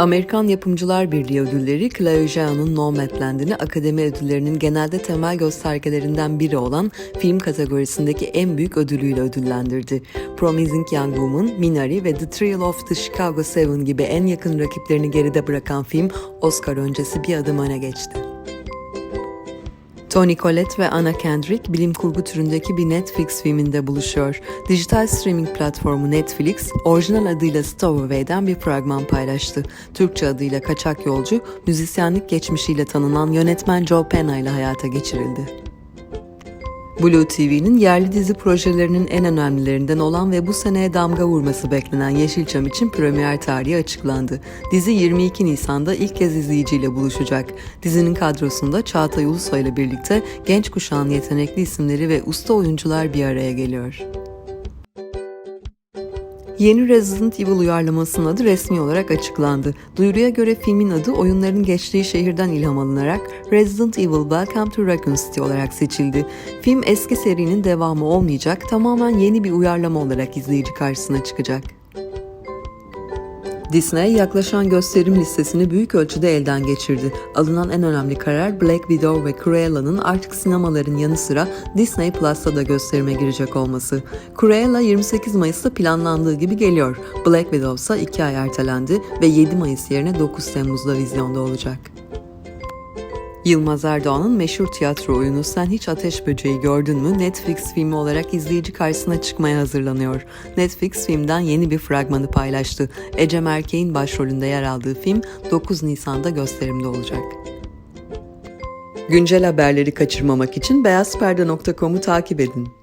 Amerikan Yapımcılar Birliği ödülleri Chloe Zhao'nun Nomadland'ini akademi ödüllerinin genelde temel göstergelerinden biri olan film kategorisindeki en büyük ödülüyle ödüllendirdi. Promising Young Woman, Minari ve The Thrill of the Chicago Seven gibi en yakın rakiplerini geride bırakan film Oscar öncesi bir adım öne geçti. Toni Collette ve Anna Kendrick bilim kurgu türündeki bir Netflix filminde buluşuyor. Dijital streaming platformu Netflix, orijinal adıyla Stowaway'den bir fragman paylaştı. Türkçe adıyla Kaçak Yolcu, müzisyenlik geçmişiyle tanınan yönetmen Joe Penna ile hayata geçirildi. Blue TV'nin yerli dizi projelerinin en önemlilerinden olan ve bu seneye damga vurması beklenen Yeşilçam için premier tarihi açıklandı. Dizi 22 Nisan'da ilk kez izleyiciyle buluşacak. Dizinin kadrosunda Çağatay Ulusoy ile birlikte genç kuşağın yetenekli isimleri ve usta oyuncular bir araya geliyor. Yeni Resident Evil uyarlamasının adı resmi olarak açıklandı. Duyuruya göre filmin adı oyunların geçtiği şehirden ilham alınarak Resident Evil Welcome to Raccoon City olarak seçildi. Film eski serinin devamı olmayacak, tamamen yeni bir uyarlama olarak izleyici karşısına çıkacak. Disney yaklaşan gösterim listesini büyük ölçüde elden geçirdi. Alınan en önemli karar Black Widow ve Cruella'nın artık sinemaların yanı sıra Disney Plus'ta da gösterime girecek olması. Cruella 28 Mayıs'ta planlandığı gibi geliyor. Black Widow ise 2 ay ertelendi ve 7 Mayıs yerine 9 Temmuz'da vizyonda olacak. Yılmaz Erdoğan'ın meşhur tiyatro oyunu Sen Hiç Ateş Böceği Gördün mü Netflix filmi olarak izleyici karşısına çıkmaya hazırlanıyor. Netflix filmden yeni bir fragmanı paylaştı. Ecem Erkeğin başrolünde yer aldığı film 9 Nisan'da gösterimde olacak. Güncel haberleri kaçırmamak için beyazperde.com'u takip edin.